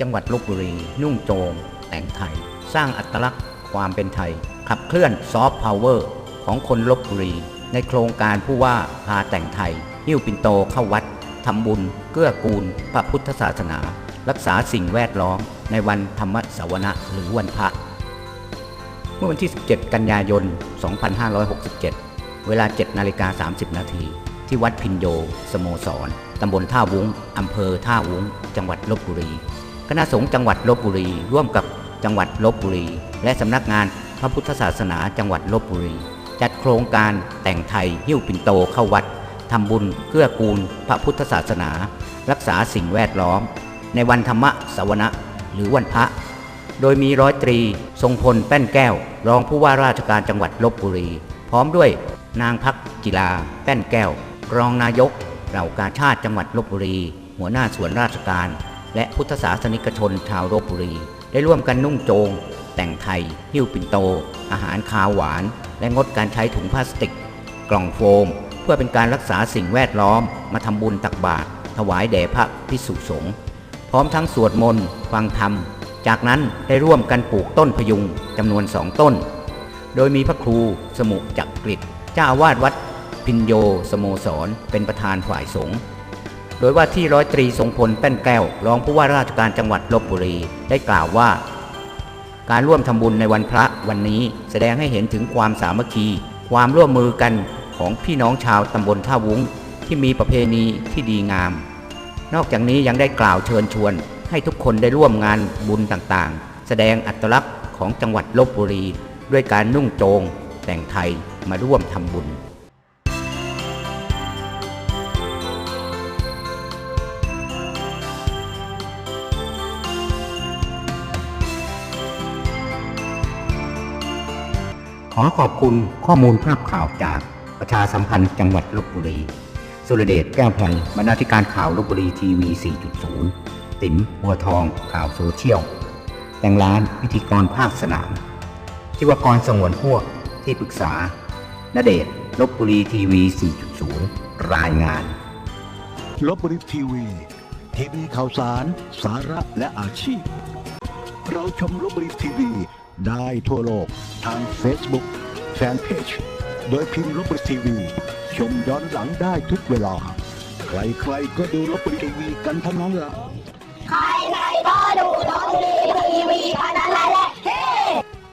จังหวัดลบบุรี นุ่งโจง แต่งไทย สร้างอัตลักษณ์ความเป็นไทย ขับเคลื่อนซอฟต์พาวเวอร์ของคนลบบุรี ในโครงการผู้ว่าพาแต่งไทย หิ้วปินโตเข้าวัดทำบุญ เกื้อกูล พระพุทธศาสนา รักษาสิ่งแวดล้อม ในวันธรรมสวนะหรือวันพระ เมื่อวันที่ 17 กันยายน 2567 เวลา 7 นาฬิกา 30 นาทีที่วัดพินโย สโมสร ตำบลท่าวุ้ง อำเภอท่าวุ้ง จังหวัดลบบุรี คณะสงฆ์จังหวัดลบบุรี ร่วมกับจังหวัดลบบุรี และสำนักงานพระพุทธศาสนาจังหวัดลบบุรี จัดโครงการแต่งไทยหิ้วปิ่นโตเข้าวัดทำบุญเกื้อกูลพระพุทธศาสนา รักษาสิ่งแวดล้อม ในวันธรรมะสวนะหรือวันพระ โดยมีร้อยตรี ทรงพลแป้นแก้ว รองผู้ว่าราชการจังหวัดลบบุรี พร้อมด้วยนางพักจิลา แป้นแก้ว รองนายกเหล่ากาชาติจังหวัดลบบุรี หัวหน้าส่วนราชการ และพุทธศาสนิกชนชาวลบบุรี ได้ร่วมกันนุ่งโจง แต่งไทย หิ้วปิ่นโต อาหารคาวหวาน และงดการใช้ถุงพลาสติก กล่องโฟม เพื่อเป็นการรักษาสิ่งแวดล้อม มาทำบุญตักบาตรถวายแด่พระพิสุสงฆ์พร้อมทั้งสวดมนต์ฟังธรรม จากนั้นได้ร่วมกันปลูกต้นพยุงจำนวนสองต้น โดยมีพระครูสมุจักกฤษเจ้าอาวาสวัดพินโยสโมสรเป็นประธานฝ่ายสงฆ์ โดยว่าที่ร้อยตรีทรงพลแป้นแก้ว รองผู้ว่าราชการจังหวัดลบบุรีได้กล่าวว่า การร่วมทำบุญในวันพระวันนี้แสดงให้เห็นถึงความสามัคคี ความร่วมมือกันของพี่น้องชาวตำบลท่าวุ้ง ที่มีประเพณีที่ดีงาม นอกจากนี้ยังได้กล่าวเชิญชวน ให้ทุกคนได้ร่วมงานบุญต่างๆ แสดงอัตลักษณ์ของจังหวัดลบบุรี ด้วยการนุ่งโจงแต่งไทยมาร่วมทำบุญ ขอขอบคุณข้อมูลภาพข่าวจากประชาสัมพันธ์จังหวัดลบบุรี สุรเดชแก้วพลังบรรณาธิการข่าวลบบุรีทีวี 4.0 ติ๋มบัวทองข่าวโซเชียล แตงร้านพิธีกรภาคสนามจิวกรสงวนพวกที่ปรึกษาณเดชลบบุรีทีวี 4.0 รายงานลบบุรีทีวีทีวีข่าวสาร สาระและอาชีพ เราชมลบบุรีทีวีได้ทั่วโลก ทาง Facebook Fanpage โดยพิมพ์ลบบุรีทีวี ชมย้อนหลังได้ทุกเวลา ใครๆก็ดูลบบุรีทีวีกันทั้งนั้นละใครๆก็ดูดนตรีทีวีกันนะ